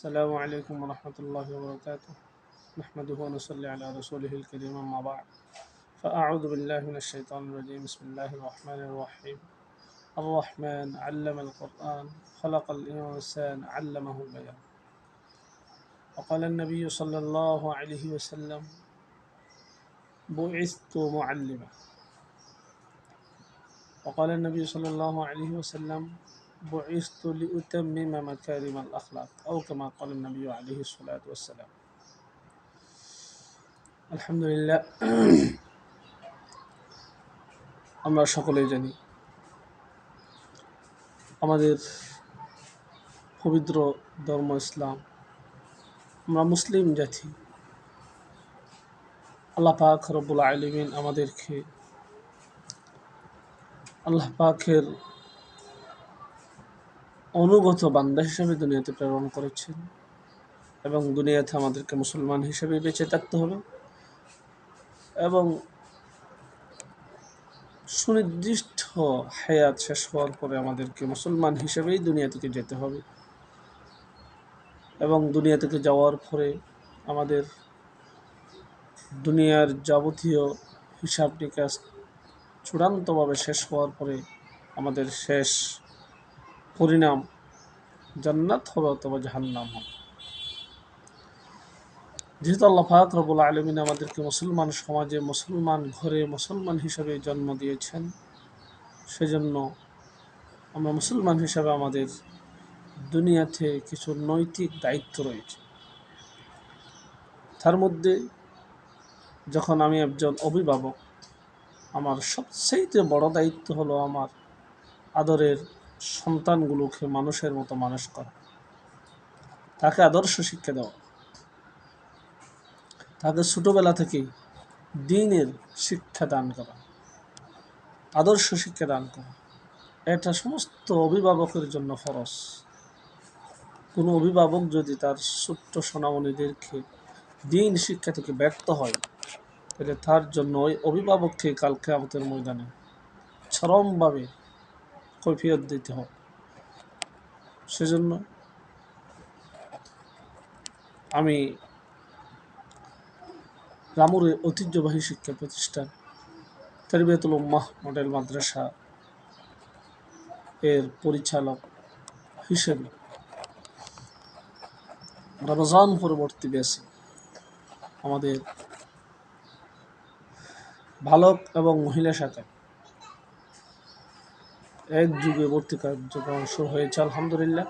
السلام عليكم ورحمة الله وبركاته. نحمده ونصلي على رسوله الكريم أما بعد. فأعوذ بالله من الشيطان الرجيم. بسم الله الرحمن الرحيم. الرحمن علم القرآن خلق الإنسان علمه البيان. وقال النبي صلى الله عليه وسلم بعثت معلما. وقال النبي صلى الله عليه وسلم بعثت لأتمم مكارم الأخلاق أو كما قال النبي عليه الصلاة والسلام الحمد لله আমরা সকলেই জানি আমাদের পবিত্র ধর্ম ইসলাম আমরা মুসলিম জাতি আল্লাহ পাক রব্বুল আলমিন আমাদেরকে আল্লাহ পাকের অনুগত বান্দা হিসেবে দুনিয়াতে প্রেরণ করেছেন এবং দুনিয়াতে আমাদেরকে মুসলমান হিসেবে বেঁচে থাকতে হবে এবং সুনির্দিষ্ট হায়াত শেষ হওয়ার পরে আমাদেরকে মুসলমান হিসেবেই দুনিয়া থেকে যেতে হবে এবং দুনিয়া থেকে যাওয়ার পরে আমাদের দুনিয়ার যাবতীয় হিসাব নিকাশ চূড়ান্তভাবে শেষ হওয়ার পরে আমাদের শেষ পরিণাম জান্নাত হবে অথবা জাহান্নাম হবে। যেহেতু আল্লাহ পাক রবুল আলমিন আমাদেরকে মুসলমান সমাজে, মুসলমান ঘরে মুসলমান হিসাবে জন্ম দিয়েছেন, সেজন্য আমরা মুসলমান হিসাবে আমাদের দুনিয়াতে কিছু নৈতিক দায়িত্ব রয়েছে। তার মধ্যে যখন আমি একজন অভিভাবক, আমার সবচেয়ে বড় দায়িত্ব হলো আমার আদরের সন্তানগুলোকে মানুষের মতো মানুষ করা। তাকে আদর্শ শিক্ষা দেওয়া। তাকে ছোটোবেলা থেকেই দিনের শিক্ষা দান করা। আদর্শ শিক্ষা দান করা। এটা সমস্ত অভিভাবকের জন্য ফরস কোনো অভিভাবক যদি তার ছোট্ট সোনামণিদেরকে দিন শিক্ষা থেকে ব্যর্থ হয়, তাহলে তার জন্য ওই অভিভাবককে কালকে আমাদের ময়দানে চরমভাবে কৈফিয়ত দিতে হবে সেজন্য আমি রামুরের ঐতিহ্যবাহী শিক্ষা প্রতিষ্ঠান তেরবিয়াতুল উম্মাহ মডেল মাদ্রাসা এর পরিচালক হিসেবে রমজান পরবর্তী বেশি আমাদের বালক এবং মহিলা শাখায় এক যুগে ভর্তি কার্যক্রম শুরু হয়েছে, আলহামদুলিল্লাহ।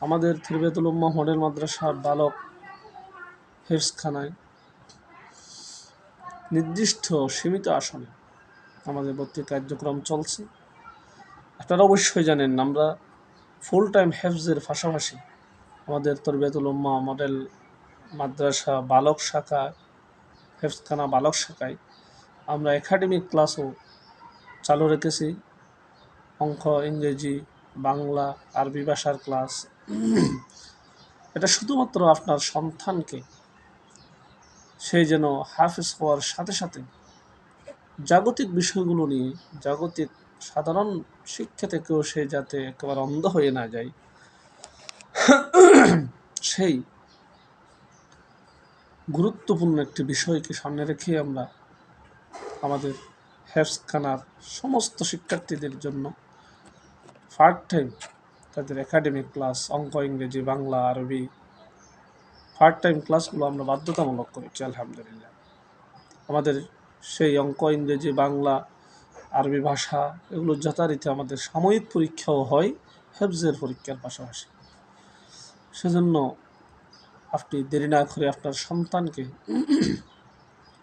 আমাদের থিরবেতুল উম্মা মডেল মাদ্রাসার বালক হেফসখানায় নির্দিষ্ট সীমিত আসনে আমাদের ভর্তি কার্যক্রম চলছে। আপনারা অবশ্যই জানেন, আমরা ফুল টাইম হেফজের পাশাপাশি আমাদের তরবিয়াতুল উম্মা মডেল মাদ্রাসা বালক শাখা হেফসখানা বালক শাখায় আমরা একাডেমিক ক্লাসও চালু রেখেছি। অঙ্ক, ইংরেজি, বাংলা, আরবি ভাষার ক্লাস। এটা শুধুমাত্র আপনার সন্তানকে, সে যেন হাফেজ হওয়ার সাথে সাথে জাগতিক বিষয়গুলো নিয়ে, জাগতিক সাধারণ শিক্ষা থেকেও সে যাতে একেবারে অন্ধ হয়ে না যায়, সেই গুরুত্বপূর্ণ একটি বিষয়কে সামনে রেখে আমরা আমাদের হেফসখানার সমস্ত শিক্ষার্থীদের জন্য পার্ট টাইম তাদের একাডেমিক ক্লাস অঙ্ক, ইংরেজি, বাংলা, আরবি পার্ট টাইম ক্লাসগুলো আমরা বাধ্যতামূলক করেছি, আলহামদুলিল্লাহ। আমাদের সেই অঙ্ক, ইংরেজি, বাংলা, আরবি ভাষা এগুলো যথারীতি আমাদের সাময়িক পরীক্ষাও হয়, হেফজের পরীক্ষার পাশাপাশি। সেজন্য আপনি দেরি না করে আপনার সন্তানকে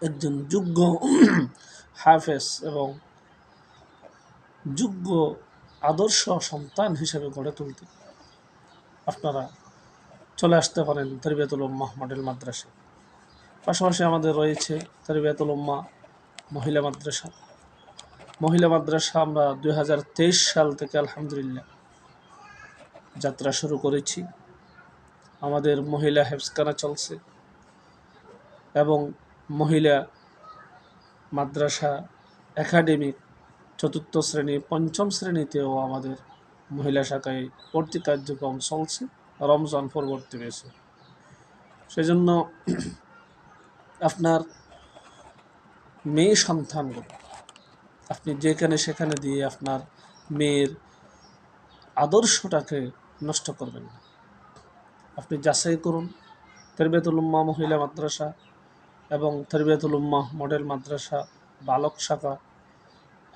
একজন যোগ্য হাফেজ এবং যোগ্য আদর্শ সন্তান হিসেবে গড়ে তুলতে আপনারা চলে আসতে পারেন তরবিয়াতুল উম্মা মডেল মাদ্রাসা। পাশাপাশি আমাদের রয়েছে তরবিয়াতুল উম্মা মহিলা মাদ্রাসা। মহিলা মাদ্রাসা আমরা দু হাজার তেইশ সাল থেকে আলহামদুলিল্লাহ যাত্রা শুরু করেছি। আমাদের মহিলা হেফসখানা চলছে এবং মহিলা, মাদ্রাসা, একাডেমিক, চতুর্থ শ্রেণি, পঞ্চম শ্রেণীতেও আমাদের মহিলা শাখায় ভর্তি কার্যক্রম চলছে, রমজান পরবর্তী রয়েছে সেই জন্য আপনার মেয়ে সন্তানগুলো আপনি যেখানে সেখানে দিয়ে আপনার মেয়ের আদর্শটাকে নষ্ট করবেন না। আপনি যাচাই করুন। তেরবেতুল উম্মা মহিলা মাদ্রাসা এবং তেরবেতুল উম্মা মডেল মাদ্রাসা, বালক শাখা।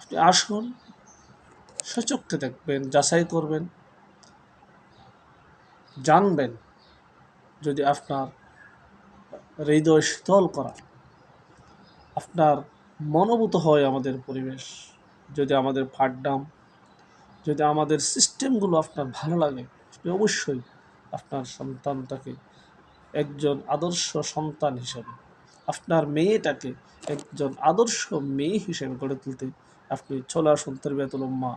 আপনি আসুন, সচক্ষে দেখবেন, যাচাই করবেন, জানবেন যদি আপনার হৃদয় শীতল করা, আপনার মনোভূত হয় আমাদের পরিবেশ, যদি আমাদের পাঠদাম যদি আমাদের সিস্টেমগুলো আপনার ভালো লাগে, আপনি অবশ্যই আপনার সন্তানটাকে একজন আদর্শ সন্তান হিসেবে আপনার মেয়েটাকে একজন আদর্শ মেয়ে হিসেবে গড়ে তুলতে আপনি ছোলা আসুন তরবিয়াতুল উম্মা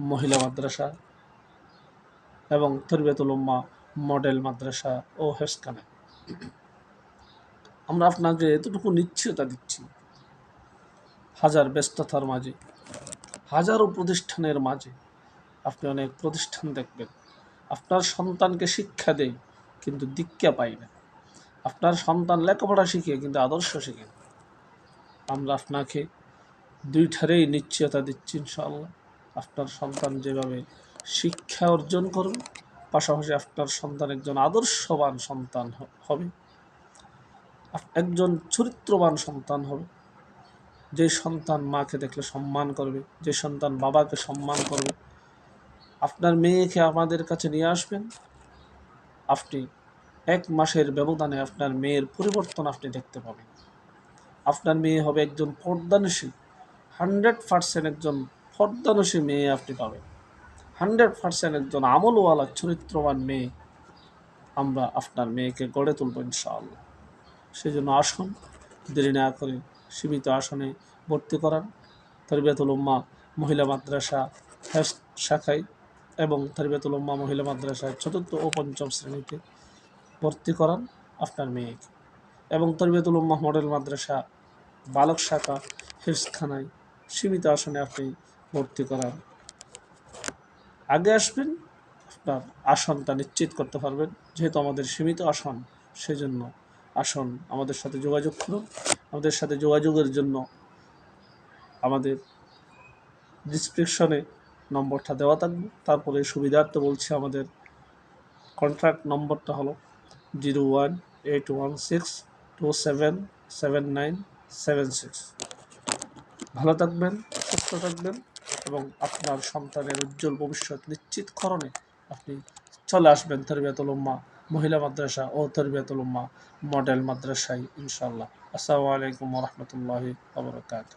মহিলা মাদ্রাসা এবং তরবিয়াতুল উম্মা মডেল মাদ্রাসা ও হেসকানে আমরা আপনাকে এতটুকু নিশ্চয়তা দিচ্ছি। হাজার ব্যস্ততার মাঝে, হাজারো প্রতিষ্ঠানের মাঝে আপনি অনেক প্রতিষ্ঠান দেখবেন। আপনার সন্তানকে শিক্ষা দেয়, কিন্তু দীক্ষা পাই না। আপনার সন্তান লেখাপড়া শিখে, কিন্তু আদর্শ শিখে আমরা আপনাকে দুইটারেই নিশ্চয়তা দিচ্ছি ইনশাআল্লাহ। আপনার সন্তান যেভাবে শিক্ষা অর্জন করবে, পাশাপাশি আপনার সন্তান একজন আদর্শবান সন্তান হবে। একজন চরিত্রবান সন্তান হবে। যে সন্তান মাকে দেখলে সম্মান করবে, যে সন্তান বাবাকে সম্মান করবে, আপনার মেয়েকে আমাদের কাছে নিয়ে আসবেন। আপনি এক মাসের ব্যবধানে আপনার মেয়ের পরিবর্তন আপনি দেখতে পাবেন। আপনার মেয়ে হবে একজন পর্দানসী। হান্ড্রেড পার্সেন্ট একজন পর্দানসী মেয়ে আপনি পাবেন। হান্ড্রেড পার্সেন্ট একজন আমলওয়ালা, চরিত্রবান মেয়ে আমরা আপনার মেয়েকে গড়ে তুলব ইনশাআল্লাহ। সেই জন্য আসুন, দেরি না করে সীমিত আসনে ভর্তি করান। তরবিয়াতুল উম্মা মহিলা মাদ্রাসা শাখায় এবং তরবিয়াতুল উম্মা মহিলা মাদ্রাসায় চতুর্থ ও পঞ্চম শ্রেণীতে ভর্তি করান আপনার মেয়েকে এবং তরবিয়াতুল উম্মাহ মডেল মাদ্রাসা, বালক শাখা হিফসখানায় সীমিত আসনে আপনি ভর্তি করান। আগে আসবেন, আপনার আসনটা নিশ্চিত করতে পারবেন, যেহেতু আমাদের সীমিত আসন, সেজন্য আসন আমাদের সাথে যোগাযোগ করুন। আমাদের সাথে যোগাযোগের জন্য আমাদের ডিসক্রিপশনে নম্বরটা দেওয়া থাকবে। তারপরে সুবিধার্থে বলছি আমাদের কন্ট্রাক্ট নম্বরটা হলো zero one eight one six two seven seven nine seven six. ভালো থাকবেন, সুস্থ থাকবেন এবং আপনার সন্তানের উজ্জ্বল ভবিষ্যৎ নিশ্চিতকরণে আপনি চলে আসবেন তরবিয়াতুল মহিলা মাদ্রাসা ও তরবিয়াতুল মডেল মাদ্রাসায় ইনশাল্লাহ আসসালামু আলাইকুম রহমতুল্লাহি আবরকাত